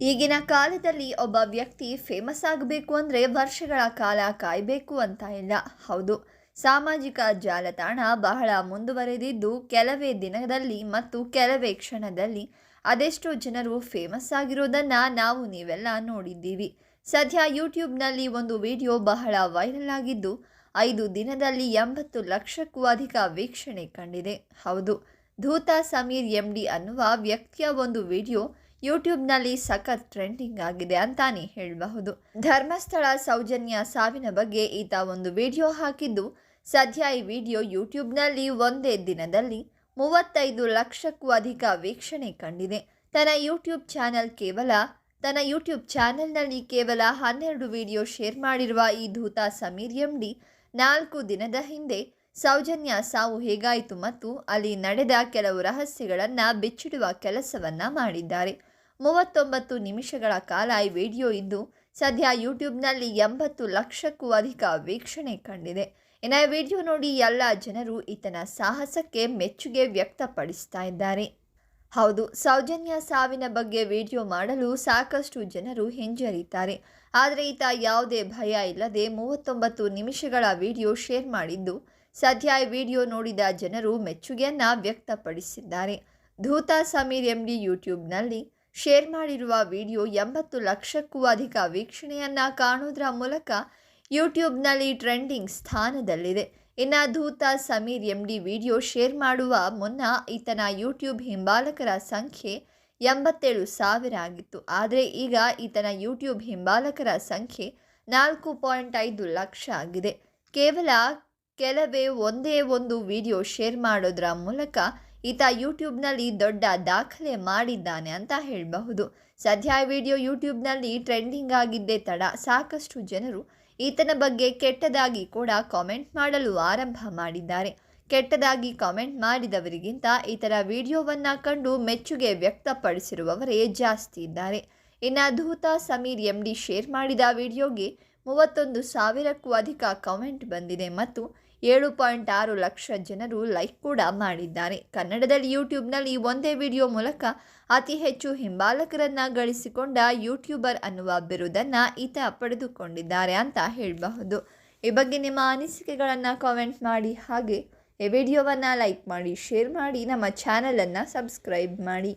ಈಗಿನ ಕಾಲದಲ್ಲಿ ಒಬ್ಬ ವ್ಯಕ್ತಿ ಫೇಮಸ್ ಆಗಬೇಕು ಅಂದರೆ ವರ್ಷಗಳ ಕಾಲ ಕಾಯಬೇಕು ಅಂತ ಇಲ್ಲ. ಹೌದು, ಸಾಮಾಜಿಕ ಜಾಲತಾಣ ಬಹಳ ಮುಂದುವರೆದಿದ್ದು ಕೆಲವೇ ದಿನದಲ್ಲಿ ಮತ್ತು ಕೆಲವೇ ಕ್ಷಣದಲ್ಲಿ ಅದೆಷ್ಟೋ ಜನರು ಫೇಮಸ್ ಆಗಿರೋದನ್ನು ನಾವು ನೀವೆಲ್ಲ ನೋಡಿದ್ದೀವಿ. ಸದ್ಯ ಯೂಟ್ಯೂಬ್ನಲ್ಲಿ ಒಂದು ವಿಡಿಯೋ ಬಹಳ ವೈರಲ್ ಆಗಿದ್ದು, ಐದು ದಿನದಲ್ಲಿ ಎಂಬತ್ತು ಲಕ್ಷಕ್ಕೂ ಅಧಿಕ ವೀಕ್ಷಣೆ ಕಂಡಿದೆ. ಹೌದು, ಧೂತ ಸಮೀರ್ ಎಂ ಡಿ ಅನ್ನುವ ವ್ಯಕ್ತಿಯ ಒಂದು ವಿಡಿಯೋ ಯೂಟ್ಯೂಬ್ನಲ್ಲಿ ಸಖತ್ ಟ್ರೆಂಡಿಂಗ್ ಆಗಿದೆ ಅಂತಾನೆ ಹೇಳಬಹುದು. ಧರ್ಮಸ್ಥಳ ಸೌಜನ್ಯ ಸಾವಿನ ಬಗ್ಗೆ ಈತ ಒಂದು ವಿಡಿಯೋ ಹಾಕಿದ್ದು, ಸದ್ಯ ಈ ವಿಡಿಯೋ ಯೂಟ್ಯೂಬ್ನಲ್ಲಿ ಒಂದೇ ದಿನದಲ್ಲಿ ಮೂವತ್ತೈದು ಲಕ್ಷಕ್ಕೂ ಅಧಿಕ ವೀಕ್ಷಣೆ ಕಂಡಿದೆ. ತನ್ನ ಯೂಟ್ಯೂಬ್ ಚಾನೆಲ್ ಕೇವಲ, ತನ್ನ ಯೂಟ್ಯೂಬ್ ಚಾನೆಲ್ನಲ್ಲಿ ಕೇವಲ ಹನ್ನೆರಡು ವಿಡಿಯೋ ಶೇರ್ ಮಾಡಿರುವ ಈ ಧೂತ ಸಮೀರ್ ಎಂ ಡಿ ನಾಲ್ಕು ದಿನದ ಹಿಂದೆ ಸೌಜನ್ಯ ಸಾವು ಹೇಗಾಯಿತು ಮತ್ತು ಅಲ್ಲಿ ನಡೆದ ಕೆಲವು ರಹಸ್ಯಗಳನ್ನು ಬಿಚ್ಚಿಡುವ ಕೆಲಸವನ್ನ ಮಾಡಿದ್ದಾರೆ. ಮೂವತ್ತೊಂಬತ್ತು ನಿಮಿಷಗಳ ಕಾಲ ಈ ವಿಡಿಯೋ ಇದ್ದು ಸದ್ಯ ಯೂಟ್ಯೂಬ್ನಲ್ಲಿ ಎಂಬತ್ತು ಲಕ್ಷಕ್ಕೂ ಅಧಿಕ ವೀಕ್ಷಣೆ ಕಂಡಿದೆ. ಇನ್ನು ಈ ವಿಡಿಯೋ ನೋಡಿ ಎಲ್ಲ ಜನರು ಈತನ ಸಾಹಸಕ್ಕೆ ಮೆಚ್ಚುಗೆ ವ್ಯಕ್ತಪಡಿಸ್ತಾ ಇದ್ದಾರೆ. ಹೌದು, ಸೌಜನ್ಯ ಸಾವಿನ ಬಗ್ಗೆ ವಿಡಿಯೋ ಮಾಡಲು ಸಾಕಷ್ಟು ಜನರು ಹಿಂಜರಿತಾರೆ. ಆದರೆ ಈತ ಯಾವುದೇ ಭಯ ಇಲ್ಲದೆ ಮೂವತ್ತೊಂಬತ್ತು ನಿಮಿಷಗಳ ವಿಡಿಯೋ ಶೇರ್ ಮಾಡಿದ್ದು, ಸದ್ಯ ಈ ವಿಡಿಯೋ ನೋಡಿದ ಜನರು ಮೆಚ್ಚುಗೆಯನ್ನ ವ್ಯಕ್ತಪಡಿಸಿದ್ದಾರೆ. ಧೂತ ಸಮೀರ್ ಎಂಡಿ ಯೂಟ್ಯೂಬ್ನಲ್ಲಿ ಶೇರ್ ಮಾಡಿರುವ ವಿಡಿಯೋ ಎಂಬತ್ತು ಲಕ್ಷಕ್ಕೂ ಅಧಿಕ ವೀಕ್ಷಣೆಯನ್ನ ಕಾಣುವುದರ ಮೂಲಕ ಯೂಟ್ಯೂಬ್ನಲ್ಲಿ ಟ್ರೆಂಡಿಂಗ್ ಸ್ಥಾನದಲ್ಲಿದೆ. ಇನ್ನ Dhootha Sameer M D video share ಮಾಡುವ ಮುನ್ನ ಈತನ ಯೂಟ್ಯೂಬ್ ಹಿಂಬಾಲಕರ ಸಂಖ್ಯೆ ಎಂಬತ್ತೇಳು ಸಾವಿರ ಆಗಿತ್ತು. ಆದರೆ ಈಗ ಈತನ ಯೂಟ್ಯೂಬ್ ಹಿಂಬಾಲಕರ ಸಂಖ್ಯೆ ನಾಲ್ಕು ಪಾಯಿಂಟ್ ಐದು ಲಕ್ಷ ಆಗಿದೆ. ಕೇವಲ ಕೆಲವೇ ಒಂದೇ ಒಂದು ವಿಡಿಯೋ ಶೇರ್ ಮಾಡೋದ್ರ ಮೂಲಕ ಈತ ಯೂಟ್ಯೂಬ್ನಲ್ಲಿ ದೊಡ್ಡ ದಾಖಲೆ ಮಾಡಿದ್ದಾನೆ ಅಂತ ಹೇಳಬಹುದು. ಸದ್ಯ ವಿಡಿಯೋ ಯೂಟ್ಯೂಬ್ನಲ್ಲಿ ಟ್ರೆಂಡಿಂಗ್ ಆಗಿದ್ದೇ ತಡ ಸಾಕಷ್ಟು ಜನರು ಈತನ ಬಗ್ಗೆ ಕೆಟ್ಟದಾಗಿ ಕೂಡ ಕಾಮೆಂಟ್ ಮಾಡಲು ಆರಂಭ ಮಾಡಿದ್ದಾರೆ. ಕೆಟ್ಟದಾಗಿ ಕಾಮೆಂಟ್ ಮಾಡಿದವರಿಗಿಂತ ಈತರ ವಿಡಿಯೋವನ್ನು ಕಂಡು ಮೆಚ್ಚುಗೆ ವ್ಯಕ್ತಪಡಿಸಿರುವವರೇ ಜಾಸ್ತಿ ಇದ್ದಾರೆ. ಇನ್ನು ಧೂತ ಸಮೀರ್ ಎಂಡಿ ಶೇರ್ ಮಾಡಿದ ವಿಡಿಯೋಗೆ ಮೂವತ್ತೊಂದು ಸಾವಿರಕ್ಕೂ ಅಧಿಕ ಕಾಮೆಂಟ್ ಬಂದಿದೆ ಮತ್ತು ಏಳು ಪಾಯಿಂಟ್ ಆರು ಲಕ್ಷ ಜನರು ಲೈಕ್ ಕೂಡ ಮಾಡಿದ್ದಾರೆ. ಕನ್ನಡದಲ್ಲಿ ಯೂಟ್ಯೂಬ್ನಲ್ಲಿ ಒಂದೇ ವಿಡಿಯೋ ಮೂಲಕ ಅತಿ ಹೆಚ್ಚು ಹಿಂಬಾಲಕರನ್ನ ಗಳಿಸಿಕೊಂಡ ಯೂಟ್ಯೂಬರ್ ಅನ್ನುವ ಬಿರುದನ್ನು ಈತ ಪಡೆದುಕೊಂಡಿದ್ದಾರೆ ಅಂತ ಹೇಳಬಹುದು. ಈ ಬಗ್ಗೆ ನಿಮ್ಮ ಅನಿಸಿಕೆಗಳನ್ನು ಕಾಮೆಂಟ್ ಮಾಡಿ. ಹಾಗೆ ಈ ವಿಡಿಯೋವನ್ನು ಲೈಕ್ ಮಾಡಿ, ಶೇರ್ ಮಾಡಿ, ನಮ್ಮ ಚಾನಲನ್ನು ಸಬ್ಸ್ಕ್ರೈಬ್ ಮಾಡಿ.